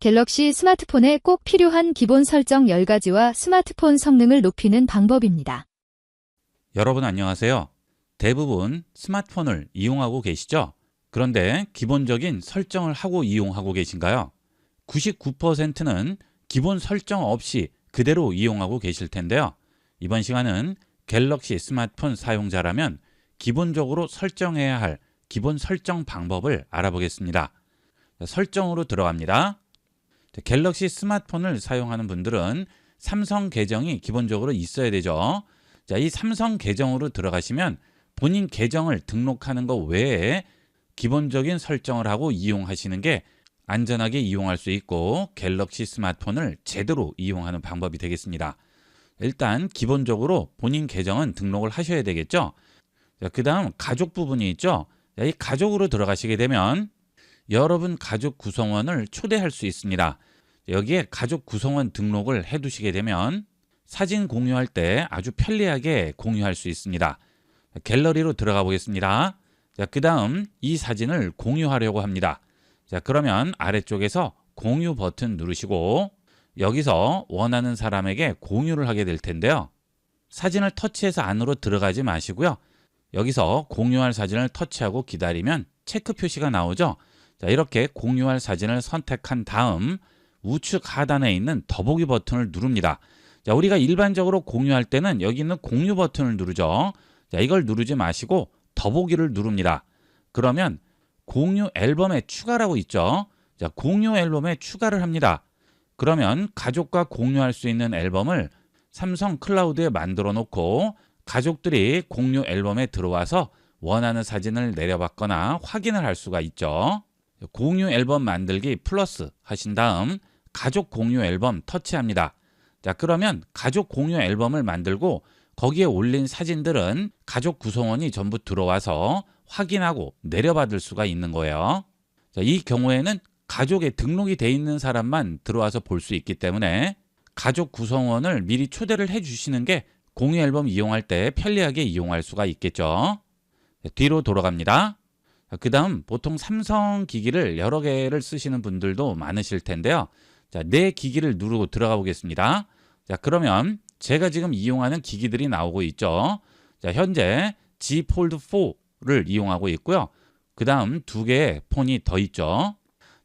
갤럭시 스마트폰에 꼭 필요한 기본 설정 10가지와 스마트폰 성능을 높이는 방법입니다. 여러분 안녕하세요. 대부분 스마트폰을 이용하고 계시죠? 그런데 기본적인 설정을 하고 이용하고 계신가요? 99%는 기본 설정 없이 그대로 이용하고 계실 텐데요. 이번 시간은 갤럭시 스마트폰 사용자라면 기본적으로 설정해야 할 기본 설정 방법을 알아보겠습니다. 자, 설정으로 들어갑니다. 자, 갤럭시 스마트폰을 사용하는 분들은 삼성 계정이 기본적으로 있어야 되죠. 자, 이 삼성 계정으로 들어가시면 본인 계정을 등록하는 것 외에 기본적인 설정을 하고 이용하시는 게 안전하게 이용할 수 있고 갤럭시 스마트폰을 제대로 이용하는 방법이 되겠습니다. 일단 기본적으로 본인 계정은 등록을 하셔야 되겠죠. 그 다음 가족 부분이 있죠. 자, 이 가족으로 들어가시게 되면 여러분 가족 구성원을 초대할 수 있습니다. 여기에 가족 구성원 등록을 해 두시게 되면 사진 공유할 때 아주 편리하게 공유할 수 있습니다. 갤러리로 들어가 보겠습니다. 자, 그 다음 이 사진을 공유하려고 합니다. 자, 그러면 아래쪽에서 공유 버튼 누르시고 여기서 원하는 사람에게 공유를 하게 될 텐데요. 사진을 터치해서 안으로 들어가지 마시고요. 여기서 공유할 사진을 터치하고 기다리면 체크 표시가 나오죠. 자, 이렇게 공유할 사진을 선택한 다음 우측 하단에 있는 더보기 버튼을 누릅니다. 자, 우리가 일반적으로 공유할 때는 여기 있는 공유 버튼을 누르죠. 자, 이걸 누르지 마시고 더보기를 누릅니다. 그러면 공유 앨범에 추가라고 있죠. 자, 공유 앨범에 추가를 합니다. 그러면 가족과 공유할 수 있는 앨범을 삼성 클라우드에 만들어 놓고 가족들이 공유 앨범에 들어와서 원하는 사진을 내려받거나 확인을 할 수가 있죠. 공유 앨범 만들기 플러스 하신 다음 가족 공유 앨범 터치합니다. 자, 그러면 가족 공유 앨범을 만들고 거기에 올린 사진들은 가족 구성원이 전부 들어와서 확인하고 내려받을 수가 있는 거예요. 자, 이 경우에는 가족에 등록이 돼 있는 사람만 들어와서 볼 수 있기 때문에 가족 구성원을 미리 초대를 해 주시는 게 공유 앨범 이용할 때 편리하게 이용할 수가 있겠죠. 자, 뒤로 돌아갑니다. 그 다음 보통 삼성 기기를 여러 개를 쓰시는 분들도 많으실 텐데요. 자, 내 기기를 누르고 들어가 보겠습니다. 자, 그러면 제가 지금 이용하는 기기들이 나오고 있죠. 자, 현재 G 폴드 4를 이용하고 있고요. 그 다음 두 개의 폰이 더 있죠.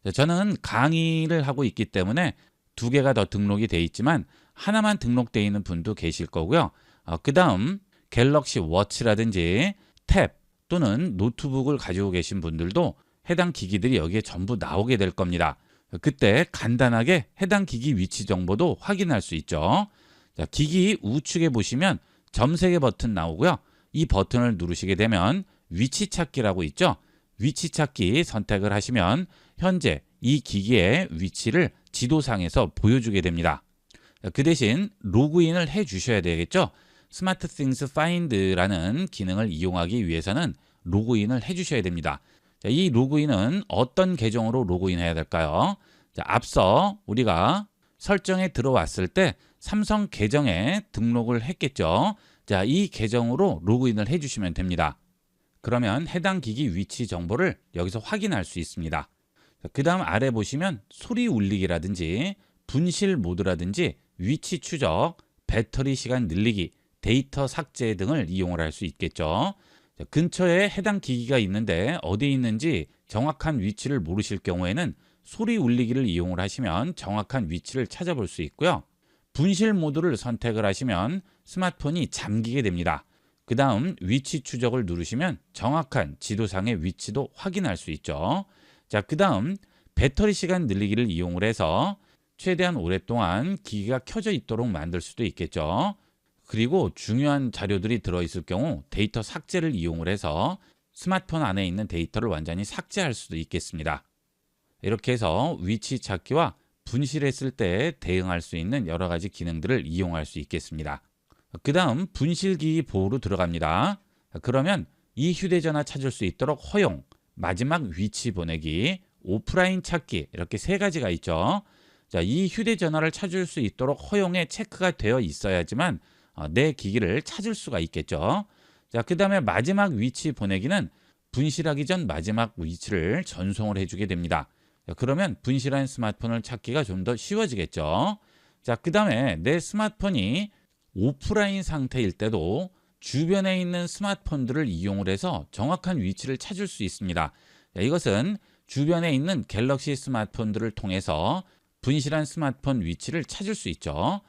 자, 저는 강의를 하고 있기 때문에 두 개가 더 등록이 돼 있지만 하나만 등록되어 있는 분도 계실 거고요. 어, 그 다음 갤럭시 워치라든지 탭 또는 노트북을 가지고 계신 분들도 해당 기기들이 여기에 전부 나오게 될 겁니다. 그때 간단하게 해당 기기 위치 정보도 확인할 수 있죠. 자, 기기 우측에 보시면 점색의 버튼 나오고요. 이 버튼을 누르시게 되면 위치 찾기라고 있죠. 위치 찾기 선택을 하시면 현재 이 기기의 위치를 지도상에서 보여주게 됩니다. 그 대신 로그인을 해 주셔야 되겠죠. 스마트 띵스 파인드라는 기능을 이용하기 위해서는 로그인을 해 주셔야 됩니다. 자, 이 로그인은 어떤 계정으로 로그인해야 될까요? 자, 앞서 우리가 설정에 들어왔을 때 삼성 계정에 등록을 했겠죠. 자, 이 계정으로 로그인을 해 주시면 됩니다. 그러면 해당 기기 위치 정보를 여기서 확인할 수 있습니다. 그 다음 아래 보시면 소리 울리기라든지 분실 모드라든지 위치 추적, 배터리 시간 늘리기, 데이터 삭제 등을 이용을 할 수 있겠죠. 자, 근처에 해당 기기가 있는데 어디 있는지 정확한 위치를 모르실 경우에는 소리 울리기를 이용을 하시면 정확한 위치를 찾아볼 수 있고요. 분실 모드를 선택을 하시면 스마트폰이 잠기게 됩니다. 그 다음 위치 추적을 누르시면 정확한 지도상의 위치도 확인할 수 있죠. 자, 그 다음 배터리 시간 늘리기를 이용을 해서 최대한 오랫동안 기기가 켜져 있도록 만들 수도 있겠죠. 그리고 중요한 자료들이 들어있을 경우 데이터 삭제를 이용을 해서 스마트폰 안에 있는 데이터를 완전히 삭제할 수도 있겠습니다. 이렇게 해서 위치 찾기와 분실했을 때 대응할 수 있는 여러 가지 기능들을 이용할 수 있겠습니다. 그 다음 분실기기 보호로 들어갑니다. 그러면 이 휴대전화 찾을 수 있도록 허용, 마지막 위치 보내기, 오프라인 찾기 이렇게 세 가지가 있죠. 자, 이 휴대전화를 찾을 수 있도록 허용에 체크가 되어 있어야지만 어, 내 기기를 찾을 수가 있겠죠. 자, 그 다음에 마지막 위치 보내기는 분실하기 전 마지막 위치를 전송을 해주게 됩니다. 자, 그러면 분실한 스마트폰을 찾기가 좀 더 쉬워지겠죠. 자, 그 다음에 내 스마트폰이 오프라인 상태일 때도 주변에 있는 스마트폰들을 이용을 해서 정확한 위치를 찾을 수 있습니다. 자, 이것은 주변에 있는 갤럭시 스마트폰들을 통해서 분실한 스마트폰 위치를 찾을 수 있죠.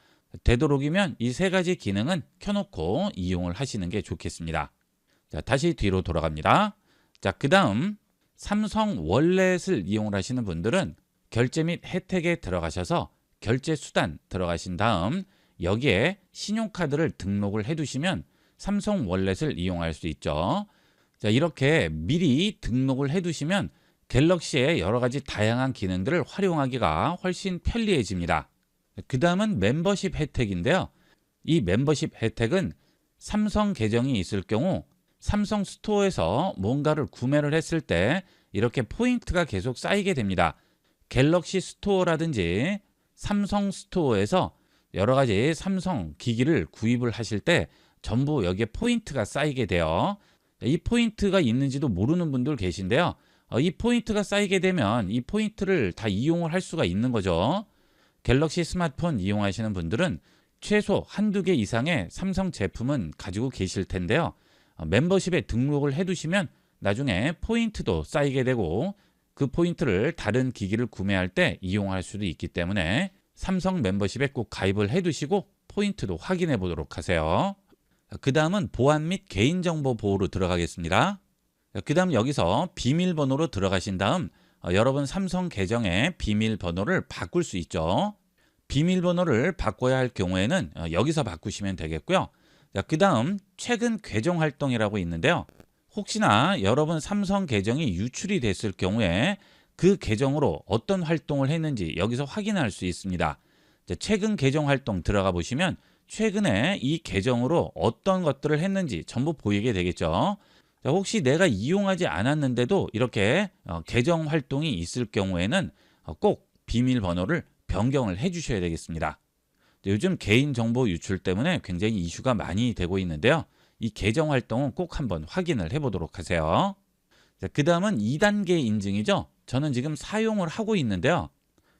되도록이면 이 세 가지 기능은 켜놓고 이용을 하시는 게 좋겠습니다. 자, 다시 뒤로 돌아갑니다. 자, 그 다음 삼성 월렛을 이용을 하시는 분들은 결제 및 혜택에 들어가셔서 결제 수단 들어가신 다음 여기에 신용카드를 등록을 해두시면 삼성 월렛을 이용할 수 있죠. 자, 이렇게 미리 등록을 해두시면 갤럭시의 여러 가지 다양한 기능들을 활용하기가 훨씬 편리해집니다. 그 다음은 멤버십 혜택인데요. 이 멤버십 혜택은 삼성 계정이 있을 경우 삼성 스토어에서 뭔가를 구매를 했을 때 이렇게 포인트가 계속 쌓이게 됩니다. 갤럭시 스토어라든지 삼성 스토어에서 여러 가지 삼성 기기를 구입을 하실 때 전부 여기에 포인트가 쌓이게 돼요. 이 포인트가 있는지도 모르는 분들 계신데요. 어, 이 포인트가 쌓이게 되면 이 포인트를 다 이용을 할 수가 있는 거죠. 갤럭시 스마트폰 이용하시는 분들은 최소 한두 개 이상의 삼성 제품은 가지고 계실 텐데요. 어, 멤버십에 등록을 해두시면 나중에 포인트도 쌓이게 되고 그 포인트를 다른 기기를 구매할 때 이용할 수도 있기 때문에 삼성 멤버십에 꼭 가입을 해두시고 포인트도 확인해 보도록 하세요. 그 다음은 보안 및 개인정보 보호로 들어가겠습니다. 그 다음 여기서 비밀번호로 들어가신 다음 어, 여러분 삼성 계정의 비밀번호를 바꿀 수 있죠. 비밀번호를 바꿔야 할 경우에는 어, 여기서 바꾸시면 되겠고요. 그 다음 최근 계정 활동이라고 있는데요. 혹시나 여러분 삼성 계정이 유출이 됐을 경우에 그 계정으로 어떤 활동을 했는지 여기서 확인할 수 있습니다. 자, 최근 계정 활동 들어가 보시면 최근에 이 계정으로 어떤 것들을 했는지 전부 보이게 되겠죠. 자, 혹시 내가 이용하지 않았는데도 이렇게 어, 계정 활동이 있을 경우에는 어, 꼭 비밀번호를 변경을 해 주셔야 되겠습니다. 자, 요즘 개인정보 유출 때문에 굉장히 이슈가 많이 되고 있는데요. 이 계정 활동은 꼭 한번 확인을 해 보도록 하세요. 자, 그 다음은 2단계 인증이죠. 저는 지금 사용을 하고 있는데요.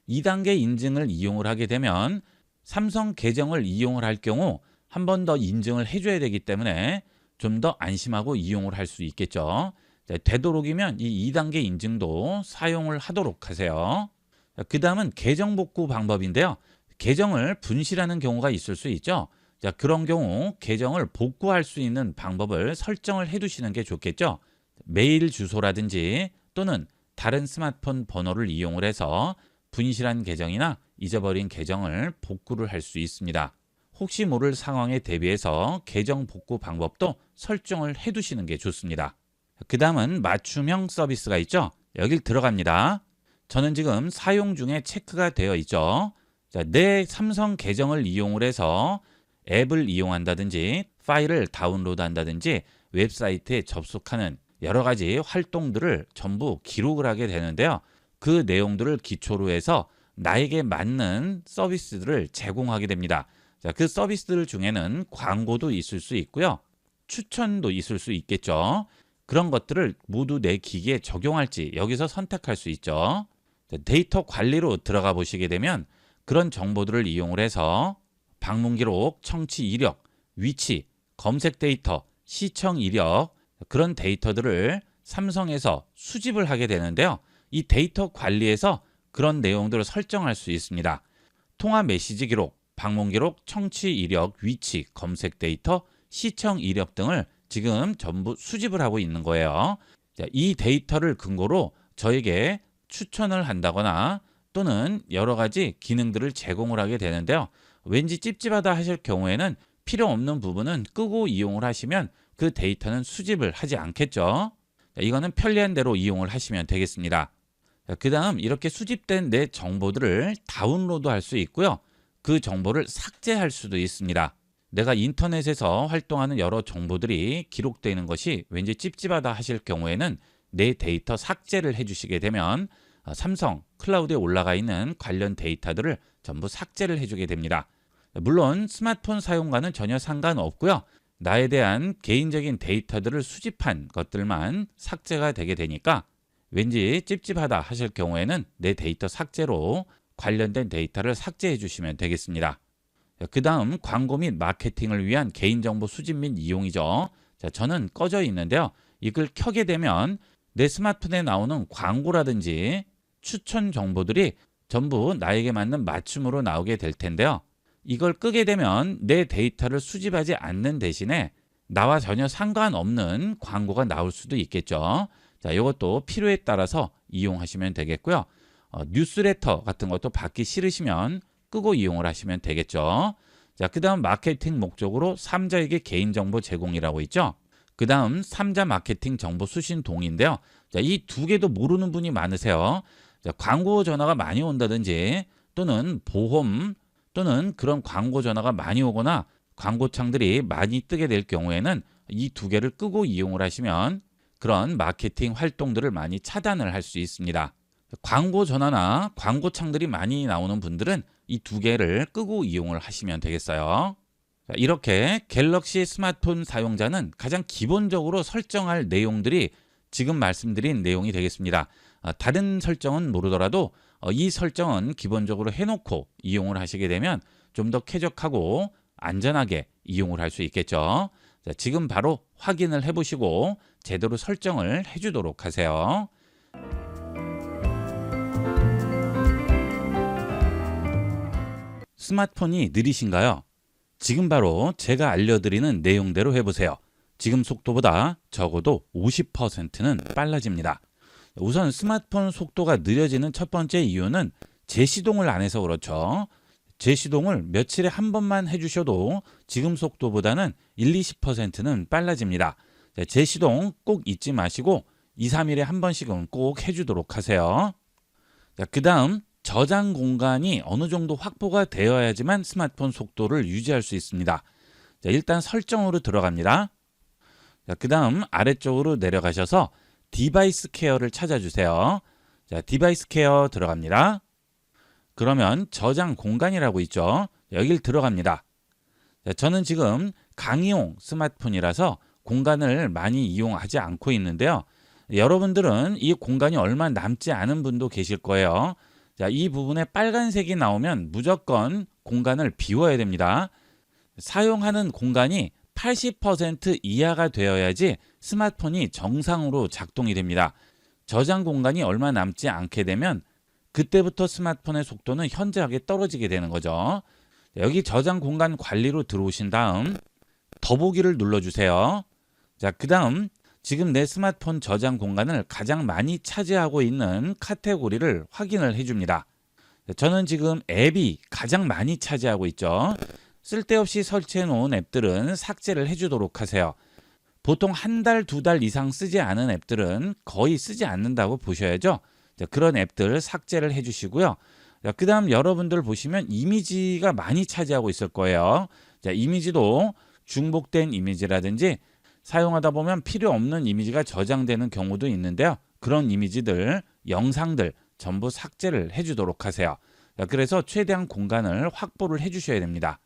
2단계 인증을 이용을 하게 되면 삼성 계정을 이용을 할 경우 한 번 더 인증을 해줘야 되기 때문에 좀 더 안심하고 이용을 할 수 있겠죠. 자, 되도록이면 이 2단계 인증도 사용을 하도록 하세요. 그 다음은 계정 복구 방법인데요. 계정을 분실하는 경우가 있을 수 있죠. 자, 그런 경우 계정을 복구할 수 있는 방법을 설정을 해 두시는 게 좋겠죠. 메일 주소라든지 또는 다른 스마트폰 번호를 이용을 해서 분실한 계정이나 잊어버린 계정을 복구를 할 수 있습니다. 혹시 모를 상황에 대비해서 계정 복구 방법도 설정을 해 두시는 게 좋습니다. 그 다음은 맞춤형 서비스가 있죠. 여길 들어갑니다. 저는 지금 사용 중에 체크가 되어 있죠. 자, 내 삼성 계정을 이용을 해서 앱을 이용한다든지 파일을 다운로드 한다든지 웹사이트에 접속하는 여러 가지 활동들을 전부 기록을 하게 되는데요. 그 내용들을 기초로 해서 나에게 맞는 서비스들을 제공하게 됩니다. 자, 그 서비스들 중에는 광고도 있을 수 있고요. 추천도 있을 수 있겠죠. 그런 것들을 모두 내 기기에 적용할지 여기서 선택할 수 있죠. 자, 데이터 관리로 들어가 보시게 되면 그런 정보들을 이용을 해서 방문 기록, 청취 이력, 위치, 검색 데이터, 시청 이력 그런 데이터들을 삼성에서 수집을 하게 되는데요. 이 데이터 관리에서 그런 내용들을 설정할 수 있습니다. 통화 메시지 기록, 방문 기록, 청취 이력, 위치, 검색 데이터, 시청 이력 등을 지금 전부 수집을 하고 있는 거예요. 자, 이 데이터를 근거로 저에게 추천을 한다거나 또는 여러 가지 기능들을 제공을 하게 되는데요. 왠지 찝찝하다 하실 경우에는 필요 없는 부분은 끄고 이용을 하시면 그 데이터는 수집을 하지 않겠죠. 자, 이거는 편리한 대로 이용을 하시면 되겠습니다. 그 다음 이렇게 수집된 내 정보들을 다운로드 할 수 있고요. 그 정보를 삭제할 수도 있습니다. 내가 인터넷에서 활동하는 여러 정보들이 기록되는 것이 왠지 찝찝하다 하실 경우에는 내 데이터 삭제를 해주시게 되면 어, 삼성 클라우드에 올라가 있는 관련 데이터들을 전부 삭제를 해주게 됩니다. 물론 스마트폰 사용과는 전혀 상관없고요. 나에 대한 개인적인 데이터들을 수집한 것들만 삭제가 되게 되니까 왠지 찝찝하다 하실 경우에는 내 데이터 삭제로 관련된 데이터를 삭제해 주시면 되겠습니다. 그 다음 광고 및 마케팅을 위한 개인정보 수집 및 이용이죠. 자, 저는 꺼져 있는데요. 이걸 켜게 되면 내 스마트폰에 나오는 광고라든지 추천 정보들이 전부 나에게 맞는 맞춤으로 나오게 될 텐데요. 이걸 끄게 되면 내 데이터를 수집하지 않는 대신에 나와 전혀 상관없는 광고가 나올 수도 있겠죠. 자, 이것도 필요에 따라서 이용하시면 되겠고요. 어, 뉴스레터 같은 것도 받기 싫으시면 끄고 이용을 하시면 되겠죠. 자, 그 다음 마케팅 목적으로 3자에게 개인정보 제공이라고 있죠. 그 다음 3자 마케팅 정보 수신 동의인데요. 자, 이 두 개도 모르는 분이 많으세요. 자, 광고 전화가 많이 온다든지 또는 보험 또는 그런 광고 전화가 많이 오거나 광고창들이 많이 뜨게 될 경우에는 이 두 개를 끄고 이용을 하시면 그런 마케팅 활동들을 많이 차단을 할 수 있습니다. 광고 전화나 광고창들이 많이 나오는 분들은 이 두 개를 끄고 이용을 하시면 되겠어요. 자, 이렇게 갤럭시 스마트폰 사용자는 가장 기본적으로 설정할 내용들이 지금 말씀드린 내용이 되겠습니다. 아, 다른 설정은 모르더라도 어, 이 설정은 기본적으로 해놓고 이용을 하시게 되면 좀 더 쾌적하고 안전하게 이용을 할 수 있겠죠. 자, 지금 바로 확인을 해보시고 제대로 설정을 해주도록 하세요. 스마트폰이 느리신가요? 지금 바로 제가 알려드리는 내용대로 해보세요. 지금 속도보다 적어도 50%는 빨라집니다. 우선 스마트폰 속도가 느려지는 첫 번째 이유는 재시동을 안 해서 그렇죠. 재시동을 며칠에 한 번만 해주셔도 지금 속도보다는 1, 20%는 빨라집니다. 자, 재시동 꼭 잊지 마시고 2, 3일에 한 번씩은 꼭 해주도록 하세요. 자, 그 다음 저장 공간이 어느 정도 확보가 되어야지만 스마트폰 속도를 유지할 수 있습니다. 자, 일단 설정으로 들어갑니다. 자, 그 다음 아래쪽으로 내려가셔서 디바이스 케어를 찾아주세요. 자, 디바이스 케어 들어갑니다. 그러면 저장 공간이라고 있죠. 여길 들어갑니다. 자, 저는 지금 강의용 스마트폰이라서 공간을 많이 이용하지 않고 있는데요. 여러분들은 이 공간이 얼마 남지 않은 분도 계실 거예요. 자, 이 부분에 빨간색이 나오면 무조건 공간을 비워야 됩니다. 사용하는 공간이 80% 이하가 되어야지 스마트폰이 정상으로 작동이 됩니다. 저장 공간이 얼마 남지 않게 되면 그때부터 스마트폰의 속도는 현저하게 떨어지게 되는 거죠. 여기 저장 공간 관리로 들어오신 다음 더보기를 눌러주세요. 자, 그 다음 지금 내 스마트폰 저장 공간을 가장 많이 차지하고 있는 카테고리를 확인을 해줍니다. 저는 지금 앱이 가장 많이 차지하고 있죠. 쓸데없이 설치해 놓은 앱들은 삭제를 해주도록 하세요. 보통 한 달, 두 달 이상 쓰지 않은 앱들은 거의 쓰지 않는다고 보셔야죠. 자, 그런 앱들 삭제를 해주시고요. 그 다음 여러분들 보시면 이미지가 많이 차지하고 있을 거예요. 자, 이미지도 중복된 이미지라든지 사용하다 보면 필요 없는 이미지가 저장되는 경우도 있는데요. 그런 이미지들, 영상들 전부 삭제를 해주도록 하세요. 자, 그래서 최대한 공간을 확보를 해주셔야 됩니다.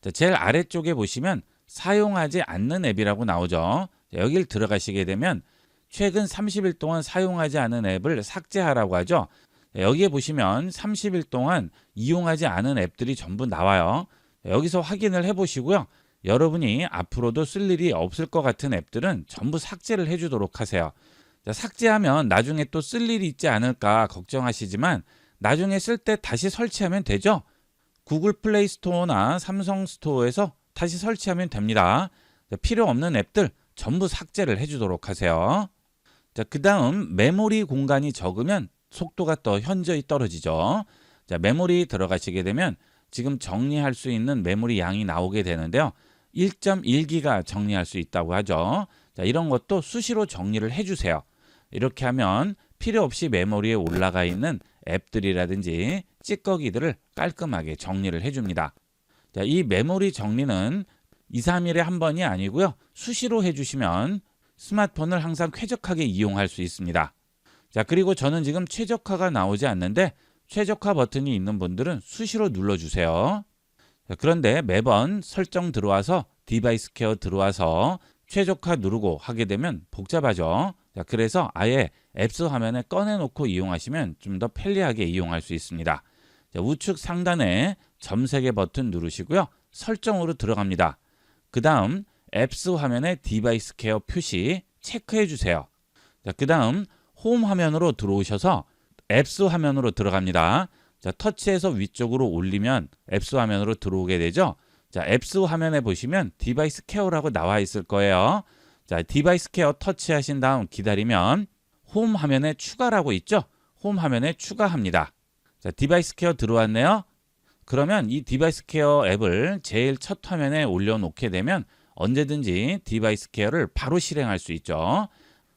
자, 제일 아래쪽에 보시면 사용하지 않는 앱이라고 나오죠. 자, 여길 들어가시게 되면 최근 30일 동안 사용하지 않은 앱을 삭제하라고 하죠. 자, 여기에 보시면 30일 동안 이용하지 않은 앱들이 전부 나와요. 자, 여기서 확인을 해보시고요. 여러분이 앞으로도 쓸 일이 없을 것 같은 앱들은 전부 삭제를 해주도록 하세요. 자, 삭제하면 나중에 또 쓸 일이 있지 않을까 걱정하시지만 나중에 쓸 때 다시 설치하면 되죠. 구글 플레이 스토어나 삼성 스토어에서 다시 설치하면 됩니다. 자, 필요 없는 앱들 전부 삭제를 해주도록 하세요. 자, 그 다음 메모리 공간이 적으면 속도가 더 현저히 떨어지죠. 자, 메모리 들어가시게 되면 지금 정리할 수 있는 메모리 양이 나오게 되는데요. 1.1기가 정리할 수 있다고 하죠. 자, 이런 것도 수시로 정리를 해주세요. 이렇게 하면 필요 없이 메모리에 올라가 있는 앱들이라든지 찌꺼기들을 깔끔하게 정리를 해줍니다. 자, 이 메모리 정리는 2, 3일에 한 번이 아니고요. 수시로 해주시면 스마트폰을 항상 쾌적하게 이용할 수 있습니다. 자, 그리고 저는 지금 최적화가 나오지 않는데 최적화 버튼이 있는 분들은 수시로 눌러주세요. 자, 그런데 매번 설정 들어와서 디바이스 케어 들어와서 최적화 누르고 하게 되면 복잡하죠. 자, 그래서 아예 앱스 화면에 꺼내놓고 이용하시면 좀 더 편리하게 이용할 수 있습니다. 자, 우측 상단에 점 3개 버튼 누르시고요. 설정으로 들어갑니다. 그 다음 앱스 화면에 디바이스 케어 표시 체크해 주세요. 자, 그 다음 홈 화면으로 들어오셔서 앱스 화면으로 들어갑니다. 자, 터치해서 위쪽으로 올리면 앱스 화면으로 들어오게 되죠. 자, 앱스 화면에 보시면 디바이스 케어라고 나와 있을 거예요. 자, 디바이스 케어 터치하신 다음 기다리면 홈 화면에 추가라고 있죠? 홈 화면에 추가합니다. 자, 디바이스 케어 들어왔네요. 그러면 이 디바이스 케어 앱을 제일 첫 화면에 올려놓게 되면 언제든지 디바이스 케어를 바로 실행할 수 있죠.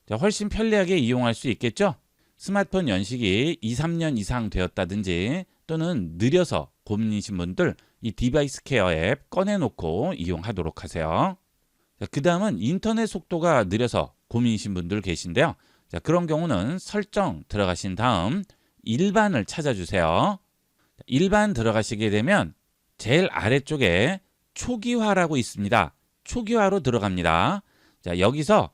자, 훨씬 편리하게 이용할 수 있겠죠? 스마트폰 연식이 2, 3년 이상 되었다든지 또는 느려서 고민이신 분들 이 디바이스 케어 앱 꺼내놓고 이용하도록 하세요. 그 다음은 인터넷 속도가 느려서 고민이신 분들 계신데요. 자, 그런 경우는 설정 들어가신 다음 일반을 찾아주세요. 일반 들어가시게 되면 제일 아래쪽에 초기화라고 있습니다. 초기화로 들어갑니다. 자, 여기서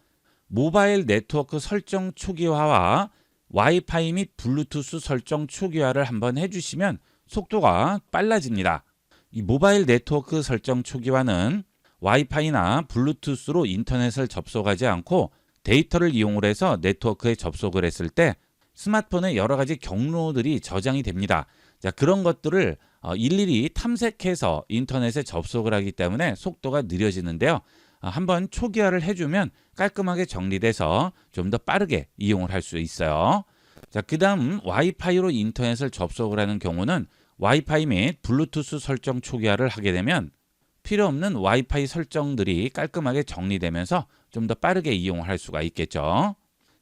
모바일 네트워크 설정 초기화와 와이파이 및 블루투스 설정 초기화를 한번 해주시면 속도가 빨라집니다. 이 모바일 네트워크 설정 초기화는 와이파이나 블루투스로 인터넷을 접속하지 않고 데이터를 이용을 해서 네트워크에 접속을 했을 때 스마트폰에 여러 가지 경로들이 저장이 됩니다. 자, 그런 것들을 어, 일일이 탐색해서 인터넷에 접속을 하기 때문에 속도가 느려지는데요. 어, 한번 초기화를 해주면 깔끔하게 정리돼서 좀 더 빠르게 이용을 할 수 있어요. 자, 그 다음 와이파이로 인터넷을 접속을 하는 경우는 와이파이 및 블루투스 설정 초기화를 하게 되면 필요 없는 와이파이 설정들이 깔끔하게 정리되면서 좀 더 빠르게 이용할 수가 있겠죠.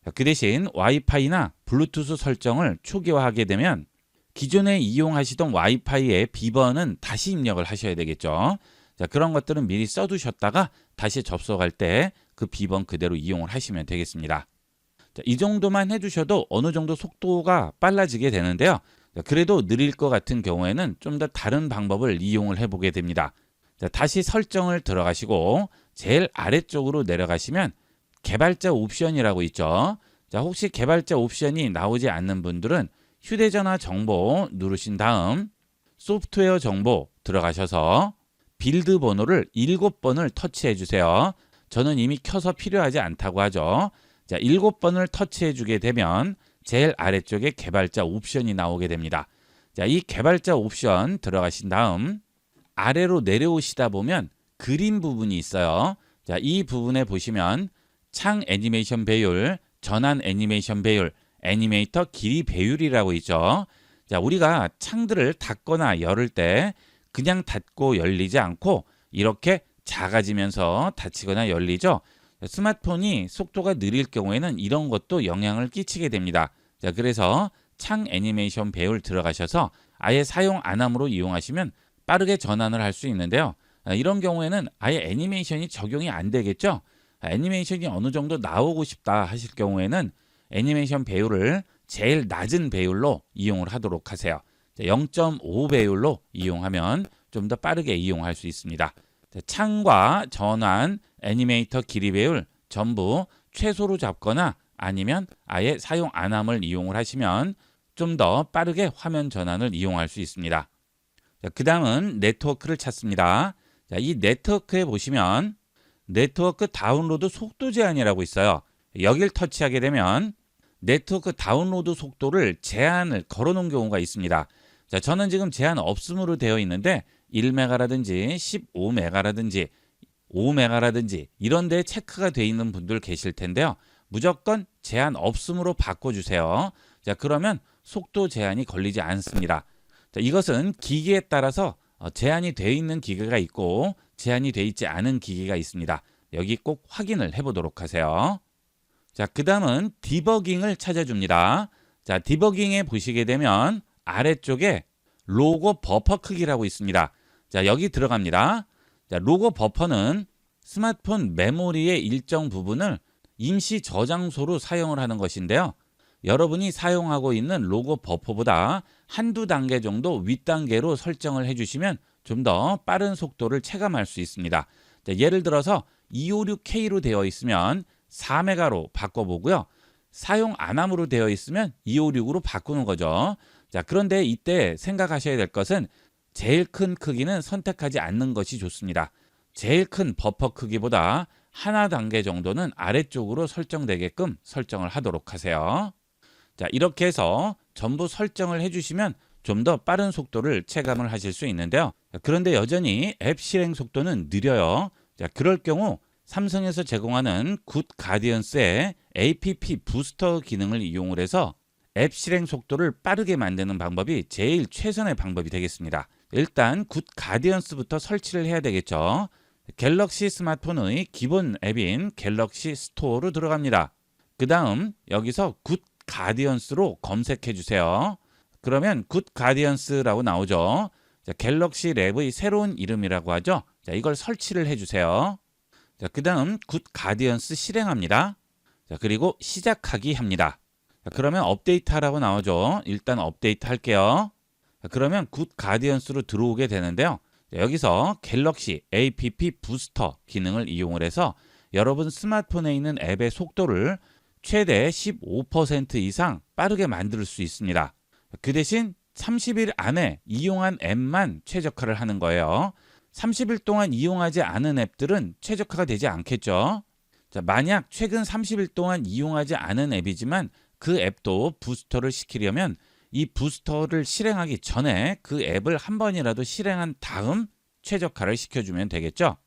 자, 그 대신 와이파이나 블루투스 설정을 초기화하게 되면 기존에 이용하시던 와이파이의 비번은 다시 입력을 하셔야 되겠죠. 자, 그런 것들은 미리 써두셨다가 다시 접속할 때 그 비번 그대로 이용을 하시면 되겠습니다. 자, 이 정도만 해주셔도 어느 정도 속도가 빨라지게 되는데요. 자, 그래도 느릴 것 같은 경우에는 좀 더 다른 방법을 이용을 해보게 됩니다. 자, 다시 설정을 들어가시고 제일 아래쪽으로 내려가시면 개발자 옵션이라고 있죠. 자, 혹시 개발자 옵션이 나오지 않는 분들은 휴대전화 정보 누르신 다음 소프트웨어 정보 들어가셔서 빌드 번호를 7번을 터치해 주세요. 저는 이미 켜서 필요하지 않다고 하죠. 자, 7번을 터치해 주게 되면 제일 아래쪽에 개발자 옵션이 나오게 됩니다. 자, 이 개발자 옵션 들어가신 다음 아래로 내려오시다 보면 그림 부분이 있어요. 자, 이 부분에 보시면 창 애니메이션 배율, 전환 애니메이션 배율, 애니메이터 길이 배율이라고 있죠. 자, 우리가 창들을 닫거나 열을 때 그냥 닫고 열리지 않고 이렇게 작아지면서 닫히거나 열리죠. 스마트폰이 속도가 느릴 경우에는 이런 것도 영향을 끼치게 됩니다. 자, 그래서 창 애니메이션 배율 들어가셔서 아예 사용 안 함으로 이용하시면 빠르게 전환을 할 수 있는데요. 아, 이런 경우에는 아예 애니메이션이 적용이 안 되겠죠. 아, 애니메이션이 어느 정도 나오고 싶다 하실 경우에는 애니메이션 배율을 제일 낮은 배율로 이용을 하도록 하세요. 0.5 배율로 이용하면 좀 더 빠르게 이용할 수 있습니다. 자, 창과 전환, 애니메이터 길이 배율 전부 최소로 잡거나 아니면 아예 사용 안 함을 이용을 하시면 좀 더 빠르게 화면 전환을 이용할 수 있습니다. 자, 그 다음은 네트워크를 찾습니다. 자, 이 네트워크에 보시면 네트워크 다운로드 속도 제한이라고 있어요. 여길 터치하게 되면 네트워크 다운로드 속도를 제한을 걸어 놓은 경우가 있습니다. 자, 저는 지금 제한 없음으로 되어 있는데 1메가라든지 15메가라든지 5메가라든지 이런 데 체크가 되어 있는 분들 계실 텐데요. 무조건 제한 없음으로 바꿔주세요. 자, 그러면 속도 제한이 걸리지 않습니다. 자, 이것은 기기에 따라서 어, 제한이 되어 있는 기계가 있고 제한이 되어 있지 않은 기계가 있습니다. 여기 꼭 확인을 해보도록 하세요. 자, 그 다음은 디버깅을 찾아줍니다. 자, 디버깅에 보시게 되면 아래쪽에 로고 버퍼 크기라고 있습니다. 자, 여기 들어갑니다. 자, 로고 버퍼는 스마트폰 메모리의 일정 부분을 임시 저장소로 사용을 하는 것인데요. 여러분이 사용하고 있는 로고 버퍼보다 한두 단계 정도 윗단계로 설정을 해주시면 좀 더 빠른 속도를 체감할 수 있습니다. 자, 예를 들어서 256K로 되어 있으면 4메가로 바꿔보고요. 사용 안 함으로 되어 있으면 256으로 바꾸는 거죠. 자, 그런데 이때 생각하셔야 될 것은 제일 큰 크기는 선택하지 않는 것이 좋습니다. 제일 큰 버퍼 크기보다 하나 단계 정도는 아래쪽으로 설정되게끔 설정을 하도록 하세요. 자, 이렇게 해서 전부 설정을 해주시면 좀 더 빠른 속도를 체감을 하실 수 있는데요. 자, 그런데 여전히 앱 실행 속도는 느려요. 자, 그럴 경우 삼성에서 제공하는 굿 가디언스의 APP 부스터 기능을 이용을 해서 앱 실행 속도를 빠르게 만드는 방법이 제일 최선의 방법이 되겠습니다. 일단 굿 가디언스부터 설치를 해야 되겠죠. 갤럭시 스마트폰의 기본 앱인 갤럭시 스토어로 들어갑니다. 그 다음 여기서 굿 가디언스로 검색해 주세요. 그러면 굿 가디언스라고 나오죠. 자, 갤럭시 랩의 새로운 이름이라고 하죠. 자, 이걸 설치를 해 주세요. 자, 그 다음 굿 가디언스 실행합니다. 자, 그리고 시작하기 합니다. 자, 그러면 업데이트 하라고 나오죠. 일단 업데이트 할게요. 자, 그러면 굿 가디언스로 들어오게 되는데요. 자, 여기서 갤럭시 APP 부스터 기능을 이용을 해서 여러분 스마트폰에 있는 앱의 속도를 최대 15% 이상 빠르게 만들 수 있습니다. 그 대신 30일 안에 이용한 앱만 최적화를 하는 거예요. 30일 동안 이용하지 않은 앱들은 최적화가 되지 않겠죠. 자, 만약 최근 30일 동안 이용하지 않은 앱이지만 그 앱도 부스터를 시키려면 이 부스터를 실행하기 전에 그 앱을 한 번이라도 실행한 다음 최적화를 시켜주면 되겠죠.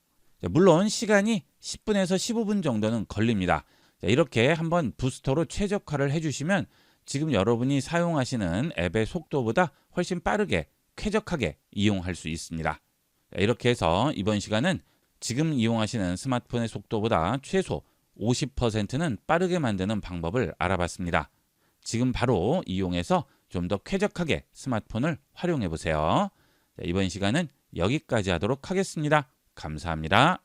자, 물론 시간이 10분에서 15분 정도는 걸립니다. 자, 이렇게 한번 부스터로 최적화를 해주시면 지금 여러분이 사용하시는 앱의 속도보다 훨씬 빠르게 쾌적하게 이용할 수 있습니다. 자, 이렇게 해서 이번 시간은 지금 이용하시는 스마트폰의 속도보다 최소 50%는 빠르게 만드는 방법을 알아봤습니다. 지금 바로 이용해서 좀 더 쾌적하게 스마트폰을 활용해 보세요. 자, 이번 시간은 여기까지 하도록 하겠습니다. 감사합니다.